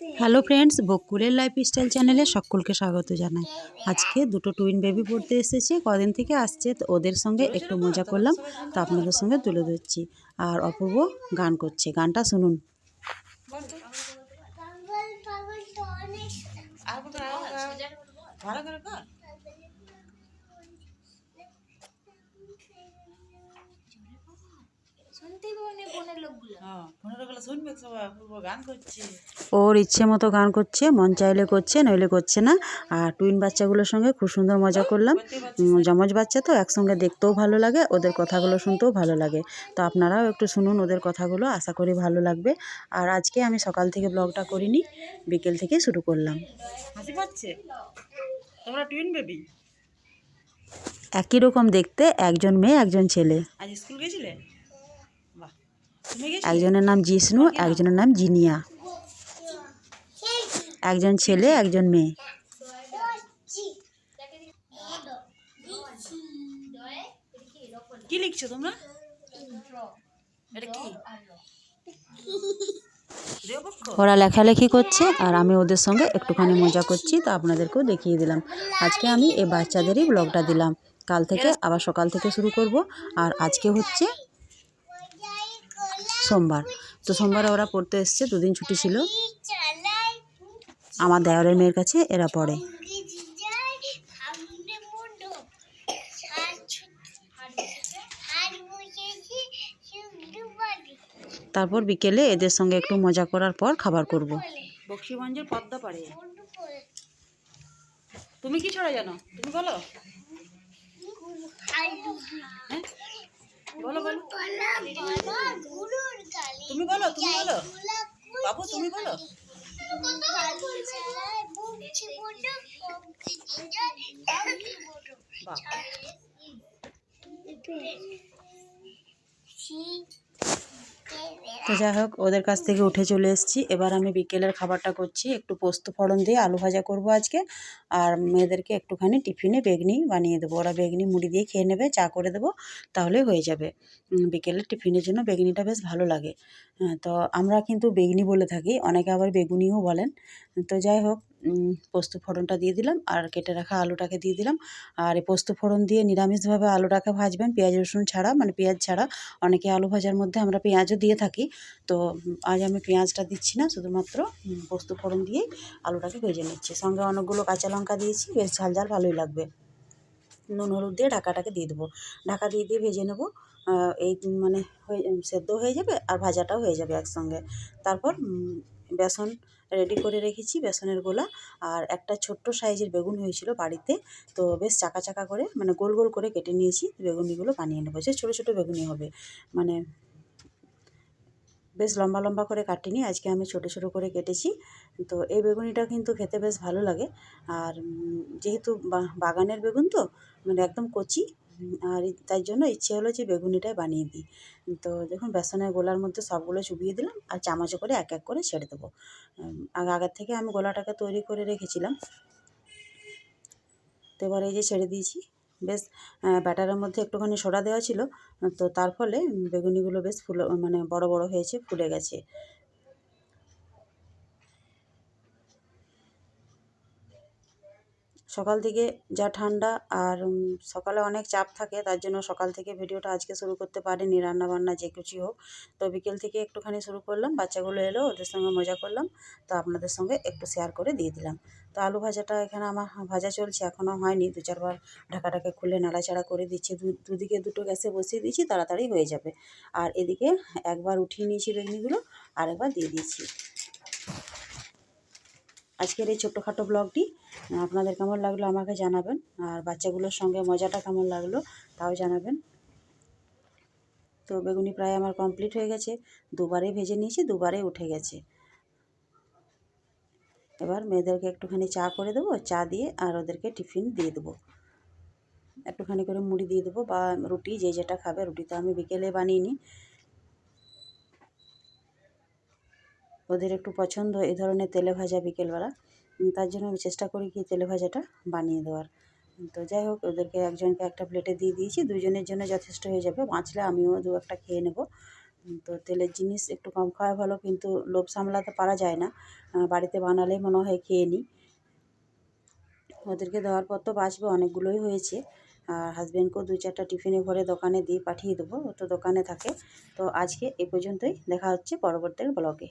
Hello friends, বকুলের lifestyle চ্যানেলে সকলকে স্বাগত জানাই। আজকে দুটো টুইন বেবি পড়তে এসেছে। কদিন থেকে আসছে, তো ওদের সঙ্গে একটু মজা করলাম, তো আপনাদের সঙ্গে তুলে ধরছি। আর অপূর্ব গান করছে। গানটা শুনুন। হ্যাঁ ওর ইচ্ছে মতো গান করছে মন চাইলে করছে নইলে করছে না। আর টুইন বাচ্চাগুলোর সঙ্গে খুব সুন্দর মজা করলাম। যমজ বাচ্চা তো একসঙ্গে দেখতেও ভালো লাগে ওদের কথাগুলো শুনতেও ভালো লাগে। তো আপনারাও একটু শুনুন ওদের কথাগুলো আশা করি ভালো লাগবে। আর আজকে আমি সকাল থেকে ব্লগটা করিনি বিকেল থেকে শুরু করলাম। হাসি পাচ্ছে? তোমরা টুইন বেবি একই রকম দেখতে একজন মেয়ে একজন ছেলে। আজ স্কুল গেছিলে? একজনের নাম জিষ্ণু একজনের নাম জিনিয়া। একজন ছেলে একজন মেয়ে। কি লিখছো তোমরা? এটা কি? দেবপক্ষ ওরা লেখালেখি করছে আর আমি ওদের সঙ্গে একটুখানি মজা করছি তো আপনাদেরকেও দেখিয়ে দিলাম। আজকে আমি এই বাচ্চাদেরই ব্লগটা দিলাম। কাল থেকে আবার সকাল থেকে শুরু করব আর আজকে হচ্ছে সোমবার। তো সোমবারে ওরা পড়তে এসছে দুদিন ছুটি ছিল। আমার দেওয়ারের মেয়ের কাছে এরা পড়ে। তারপর বিকেলে এদের সঙ্গে একটু মজা করার পর খাবার করব। বক্সিগঞ্জের পদ্মা পাড়ে। তুমি কি ছড়া জানো? তুমি বলো। হ্যাঁ? বলো বলো পালা বাবা গুরুর গালি তুমি বলো তুমি বলো। বাবু তুমি বলো। বাহ। তো যাই হোক ওদের কাছ থেকে উঠে চলে এসেছি। এবার আমি বিকেলের খাবারটা করছি। একটু পোস্ত ফোড়ন দিয়ে আলু ভাজা করব আজকে। আর মেয়েদেরকে একটুখানি টিফিনে বেগনি বানিয়ে দেবো। ওরা বেগনি মুড়ি দিয়ে খেয়ে নেবে চা করে দেবো তাহলেই হয়ে যাবে। বিকেলের টিফিনের জন্য বেগনিটা বেশ ভালো লাগে। হ্যাঁ, তো আমরা কিন্তু বেগনি বলে থাকি। অনেকে আবার বেগুনিও বলেন। তো যাই হোক পোস্ত ফোড়নটা দিয়ে দিলাম আর কেটে রাখা আলুটাকে দিয়ে দিলাম। আর এই পোস্ত ফোড়ন দিয়ে নিরামিষভাবে আলুটাকে ভাজবেন। পেঁয়াজ, রসুন ছাড়া মানে পেঁয়াজ ছাড়া অনেকে আলু ভাজার মধ্যে আমরা পেঁয়াজও দিয়ে থাকি। তো আজ আমি পেঁয়াজটা দিচ্ছি না, শুধুমাত্র পোস্ত ফোড়ন দিয়েই আলুটাকে ভেজে নিচ্ছি। সঙ্গে অনেকগুলো কাঁচা লঙ্কা দিয়েছি, বেশ ঝাল ঝাল ভালোই লাগবে। নুন, হলুদ দিয়ে ঢাকাটাকে দিয়ে দেবো। ঢাকা দিয়ে দিয়ে ভেজে নেব। এই মানে হয়ে, সেদ্ধ হয়ে যাবে আর ভাজাটাও হয়ে যাবে একসঙ্গে। তারপর বেসন রেডি করে রেখেছি বেসনের গোলা। আর একটা ছোট্ট সাইজের বেগুন হয়েছিল বাড়িতে। তো বেশ চাকা চাকা করে মানে গোল গোল করে কেটে নিয়েছি। বেগুনিগুলো বানিয়ে নেব। সে ছোটো ছোটো বেগুনি হবে। মানে বেশ লম্বা লম্বা করে কাটিনি। আজকে আমি ছোটো ছোটো করে কেটেছি। তো এই বেগুনিটা কিন্তু খেতে বেশ ভালো লাগে। আর যেহেতু বাগানের বেগুন তো মানে একদম কচি। আর তাই জন্য ইচ্ছে হলো যে বেগুনিটাই বানিয়ে দিই। তো দেখুন বেসনের গোলার মধ্যে সবগুলো চুবিয়ে দিলাম আর চামচে করে এক এক করে ছেড়ে দেবো। আগের থেকে আমি গোলাটাকে তৈরি করে রেখেছিলাম। তো এবার এই যে ছেড়ে দিয়েছি। বেশ ব্যাটারের মধ্যে একটুখানি সোডা দেওয়া ছিল। তো তার ফলে বেগুনিগুলো বেশ ফুলো মানে বড় বড় হয়েছে, ফুলে গেছে। সকাল থেকে যা ঠান্ডা আর সকালে অনেক চাপ থাকে, তার জন্য সকাল থেকে ভিডিওটা আজকে শুরু করতে পারিনি রান্না বান্না যে কিছু হোক। তো বিকেল থেকে একটুখানি শুরু করলাম, বাচ্চাগুলো এলো, ওদের সঙ্গে মজা করলাম। তো আপনাদের সঙ্গে একটু শেয়ার করে দিয়ে দিলাম। তো আলু ভাজাটা এখানে আমার ভাজা চলছে এখনও হয়নি, দু চারবার ঢাকাটাকে খুলে নাড়াচাড়া করে দিচ্ছি। দুদিকে দুটো গ্যাসে বসিয়ে দিয়েছি, তাড়াতাড়ি হয়ে যাবে। আর এদিকে একবার উঠিয়ে নিয়েছি বেগনিগুলো আর একবার দিয়ে দিয়েছি। আজকের এই ছোট্টখাটো ব্লগটি আপনাদের কেমন লাগল আমাকে জানাবেন। আর বাচ্চাগুলোর সঙ্গে মজাটা কেমন লাগল তাও জানাবেন। তো বেগুনি প্রায় আমার কমপ্লিট হয়ে গেছে। দুবারে ভেজে নিয়েছি, দুবারে উঠে গেছে। এবার মেয়েদেরকে একটুখানি চা করে দেবো, চা দিয়ে আর ওদেরকে টিফিন দিয়ে দেবো। একটুখানি করে মুড়ি দিয়ে দেবো বা রুটি, যে যেটা খাবে রুটি তো আমি বিকেলে বানিয়ে নিই। ওদের একটু পছন্দ এই ধরনের তেলে ভাজা বিকেলবেলা। তার জন্য আমি চেষ্টা করি কি তেলে ভাজাটা বানিয়ে দেওয়ার। তো যাই হোক, ওদেরকে একজনকে একটা প্লেটে দিয়ে দিয়েছি, দুজনের জন্য যথেষ্ট হয়ে যাবে। বাঁচলে আমিও দু একটা খেয়ে নেব। তো তেলের জিনিস একটু কম খাওয়া ভালো, কিন্তু লোভ সামলাতে পারা যায় না। বাড়িতে বানালেই মনে হয় খেয়ে নিই। ওদেরকে দেওয়ার পর তো বাঁচবে, অনেকগুলোই হয়েছে। আর হাজব্যান্ডকেও দু চারটা টিফিনে ভরে দোকানে দিয়ে পাঠিয়ে দেবো, ও তো দোকানে থাকে। তো আজকে এ পর্যন্তই, দেখা হচ্ছে পরবর্তী ব্লগে